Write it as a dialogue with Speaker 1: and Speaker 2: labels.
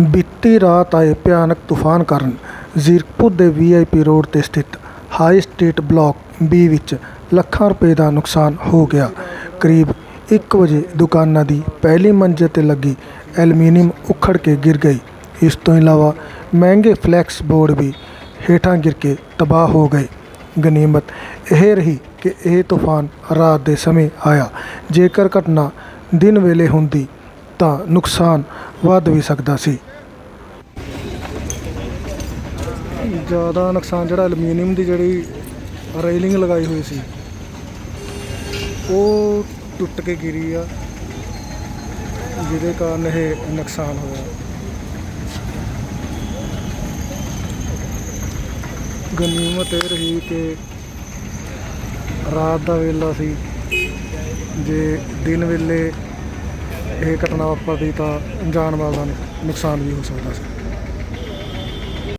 Speaker 1: ਬੀਤੀ ਰਾਤ ਆਏ ਭਿਆਨਕ ਤੂਫਾਨ ਕਾਰਨ ਜ਼ੀਰਕਪੁਰ ਦੇ ਵੀਆਈਪੀ ਰੋਡ ਤੇ ਸਥਿਤ ਹਾਈ ਸਟਰੀਟ ਬਲਾਕ ਬੀ ਵਿੱਚ ਲੱਖਾਂ ਰੁਪਏ ਦਾ ਨੁਕਸਾਨ ਹੋ ਗਿਆ। ਕਰੀਬ 1 ਵਜੇ ਦੁਕਾਨਾਂ ਦੀ ਪਹਿਲੀ ਮੰਜ਼ਿਲ ਤੇ ਲੱਗੀ ਐਲੂਮੀਨੀਅਮ ਉਖੜ ਕੇ ਗਿਰ ਗਈ। ਇਸ ਤੋਂ ਇਲਾਵਾ ਮਹਿੰਗੇ ਫਲੈਕਸ ਬੋਰਡ ਵੀ ਹੇਠਾਂ ਗਿਰ ਕੇ ਤਬਾਹ ਹੋ ਗਏ। ਗਨੀਮਤ ਇਹ ਰਹੀ ਕਿ ਇਹ ਤੂਫਾਨ ਰਾਤ ਦੇ ਸਮੇਂ ਆਇਆ। ਜੇਕਰ ਘਟਨਾ ਦਿਨ ਵੇਲੇ ਹੁੰਦੀ ਤਾਂ ਨੁਕਸਾਨ ਵੱਧ ਵੀ ਸਕਦਾ ਸੀ। ਜ਼ਿਆਦਾ ਨੁਕਸਾਨ ਜਿਹੜਾ ਐਲੂਮੀਨੀਅਮ ਦੀ ਜਿਹੜੀ ਰੇਲਿੰਗ ਲਗਾਈ ਹੋਈ ਸੀ, ਉਹ ਟੁੱਟ ਕੇ ਗਿਰੀ ਆ, ਜਿਹਦੇ ਕਾਰਨ ਇਹ ਨੁਕਸਾਨ ਹੋਇਆ। ਗਨੀਮਤ ਇਹ ਰਹੀ ਕਿ ਰਾਤ ਦਾ ਵੇਲਾ ਸੀ, ਜੇ ਦਿਨ ਵੇਲੇ ਇਹ ਘਟਨਾ ਵਾਪਰਦੀ ਤਾਂ ਜਾਨ ਮਾਲ ਦਾ ਨੁਕਸਾਨ ਵੀ ਹੋ ਸਕਦਾ ਸੀ।